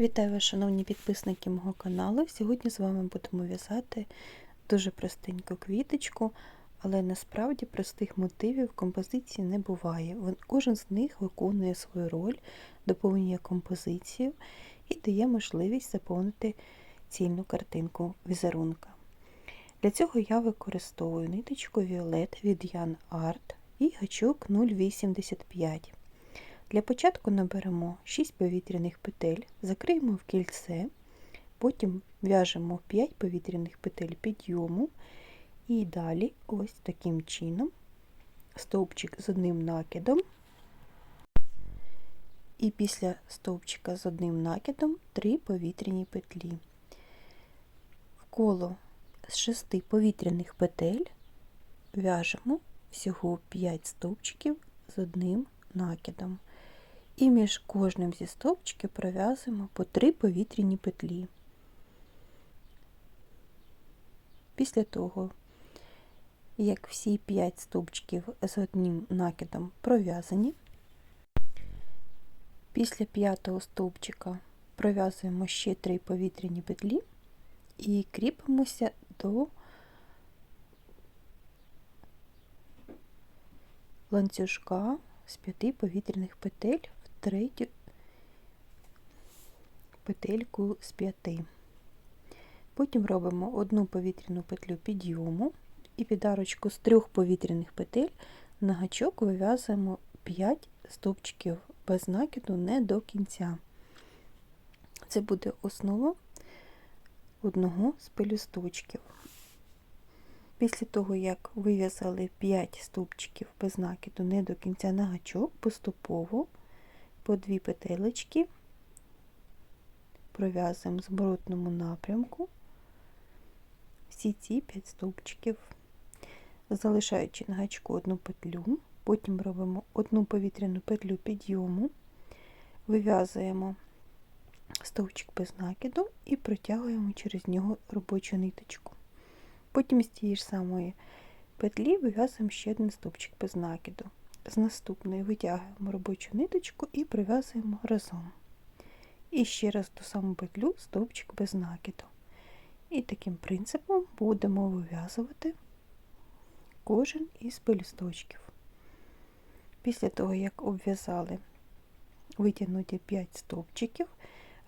Вітаю вас, шановні підписники мого каналу. Сьогодні з вами будемо в'язати дуже простеньку квіточку, але насправді простих мотивів композиції не буває. Кожен з них виконує свою роль, доповнює композицію і дає можливість заповнити цільну картинку візерунка. Для цього я використовую ниточку Violet від Jan Art і гачок 0,85. Для початку наберемо 6 повітряних петель, закриємо в кільце, потім в'яжемо 5 повітряних петель підйому і далі ось таким чином стовпчик з одним накидом. І після стовпчика з одним накидом 3 повітряні петлі. В коло з 6 повітряних петель в'яжемо всього 5 стовпчиків з одним накидом. І між кожним зі стовпчиків пров'язуємо по 3 повітряні петлі. Після того, як всі 5 стовпчиків з одним накидом пров'язані, після п'ятого стовпчика пров'язуємо ще 3 повітряні петлі і кріпимося до ланцюжка з 5 повітряних петель третю петельку з 5. Потім робимо одну повітряну петлю підйому і під арочку з трьох повітряних петель на гачок вив'язуємо 5 стовпчиків без накиду не до кінця. Це буде основа одного з пелюсточків. Після того, як вив'язали 5 стовпчиків без накиду не до кінця на гачок, поступово по дві петелечки пров'язуємо в зворотному напрямку всі ці 5 стовпчиків, залишаючи на гачку одну петлю, потім робимо одну повітряну петлю підйому, вив'язуємо стовпчик без накиду і протягуємо через нього робочу ниточку. Потім з тієї ж самої петлі вив'язуємо ще один стовпчик без накиду. З наступної витягуємо робочу ниточку і прив'язуємо разом. І ще раз ту саму петлю стовпчик без накиду. І таким принципом будемо вив'язувати кожен із пелюсточків. Після того, як обв'язали витягнуті 5 стовпчиків,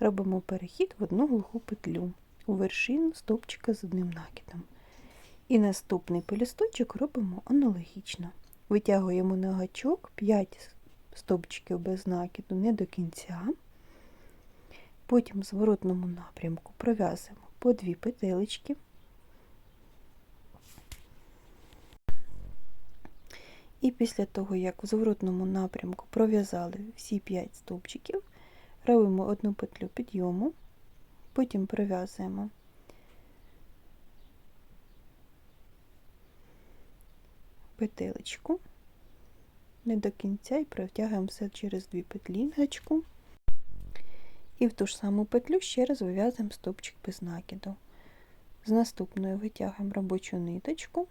робимо перехід в одну глуху петлю у вершину стовпчика з одним накидом. І наступний пелюсточок робимо аналогічно. Витягуємо на гачок 5 стовпчиків без накиду не до кінця. Потім в зворотному напрямку пров'язуємо по 2 петелечки. І після того, як в зворотному напрямку пров'язали всі 5 стовпчиків, робимо одну петлю підйому, потім пров'язуємо петелечку не до кінця і протягуємо все через дві петлі гачку. І в ту ж саму петлю ще раз вив'язуємо стовпчик без накиду. З наступною витягуємо робочу ниточку,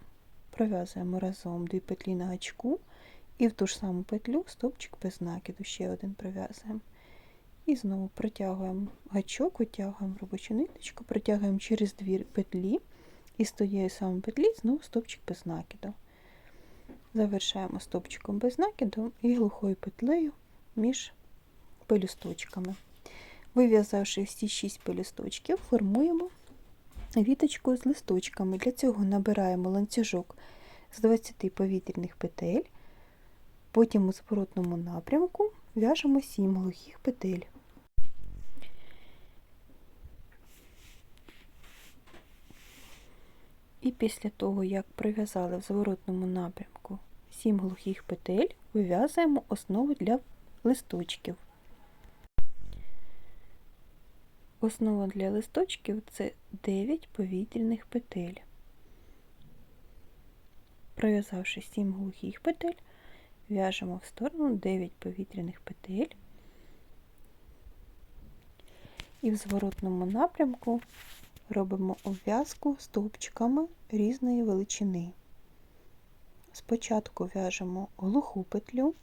пров'язуємо разом дві петлі на гачку, і в ту ж саму петлю стовпчик без накиду, ще один пров'язуємо. І знову протягуємо гачок, витягуємо робочу ниточку, протягуємо через дві петлі, і з тієї самої петлі знову стовпчик без накиду. Завершаємо стовпчиком без накиду і глухою петлею між пелюсточками. Вив'язавши всі 6 пелюсточків, формуємо віточку з листочками. Для цього набираємо ланцюжок з 20 повітряних петель, потім у зворотному напрямку в'яжемо 7 глухих петель. І після того, як пров'язали в зворотному напрямку 7 глухих петель, вив'язуємо основу для листочків. Основа для листочків це 9 повітряних петель. Пров'язавши 7 глухих петель, в'яжемо в сторону 9 повітряних петель і в зворотному напрямку робимо обв'язку стовпчиками різної величини. Спочатку в'яжемо глуху петлю,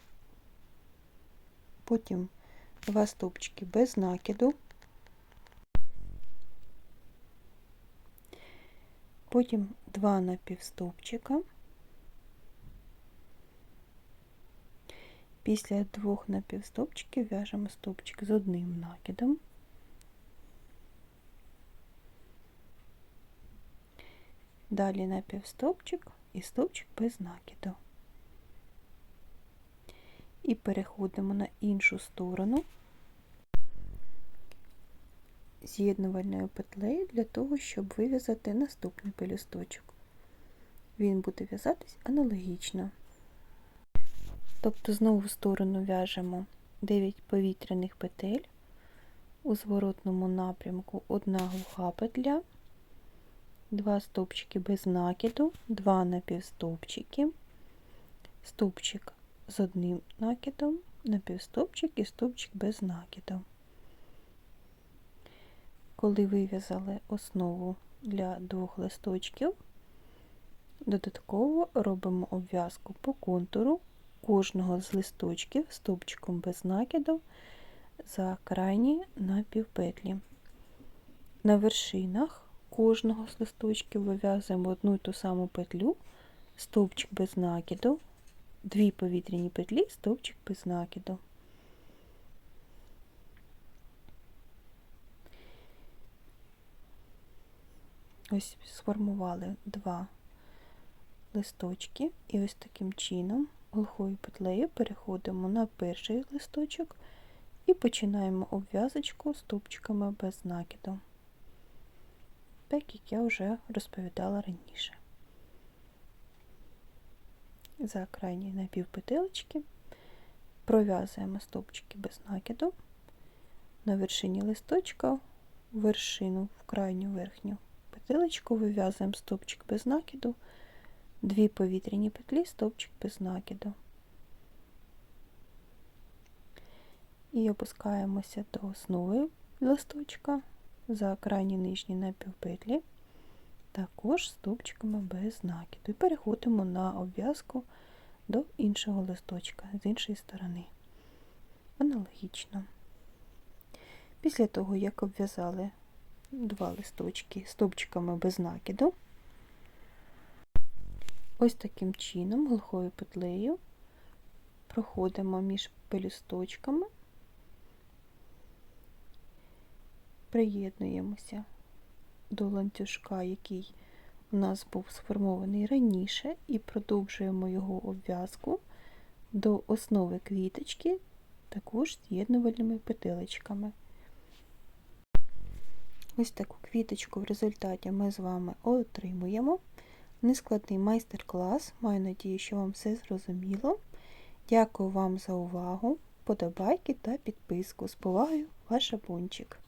потім два стовпчики без накиду, потім два напівстопчика, Після двох напівстопчиків в'яжемо стовпчик з одним накидом, далі напівстопчик і стовпчик без накиду. І переходимо на іншу сторону з'єднувальною петлею для того, щоб вив'язати наступний пелюсточок. Він буде в'язатись аналогічно. Тобто знову в сторону в'яжемо 9 повітряних петель, у зворотному напрямку одна глуха петля, 2 стовпчики без накиду, 2 напівстовпчики, стовпчик з одним накидом, напівстовпчик і стовпчик без накиду. Коли вив'язали основу для двох листочків, додатково робимо обв'язку по контуру кожного з листочків стовпчиком без накиду за крайні напівпетлі. На вершинах кожного з листочків вив'язуємо одну і ту саму петлю, стовпчик без накиду, дві повітряні петлі, стовпчик без накиду. Ось сформували два листочки, і ось таким чином глухою петлею переходимо на перший листочок і починаємо обв'язочку стовпчиками без накиду, так як я вже розповідала раніше. За крайні напівпетелечки пров'язуємо стовпчики без накиду, на вершині листочка вершину в крайню верхню петелечку вив'язуємо стовпчик без накиду, дві повітряні петлі, стовпчик без накиду. І опускаємося до основи листочка за крайні нижні напівпетлі, також стовпчиками без накиду. І переходимо на обв'язку до іншого листочка з іншої сторони. Аналогічно. Після того, як обв'язали два листочки стовпчиками без накиду. Ось таким чином, глухою петлею проходимо між пелюсточками, приєднуємося до ланцюжка, який у нас був сформований раніше, і продовжуємо його обв'язку до основи квіточки, також з'єднувальними петелечками. Ось таку квіточку в результаті ми з вами отримуємо. Нескладний майстер-клас. Маю надію, що вам все зрозуміло. Дякую вам за увагу, подобайки та підписку. З повагою, ваша Бончик.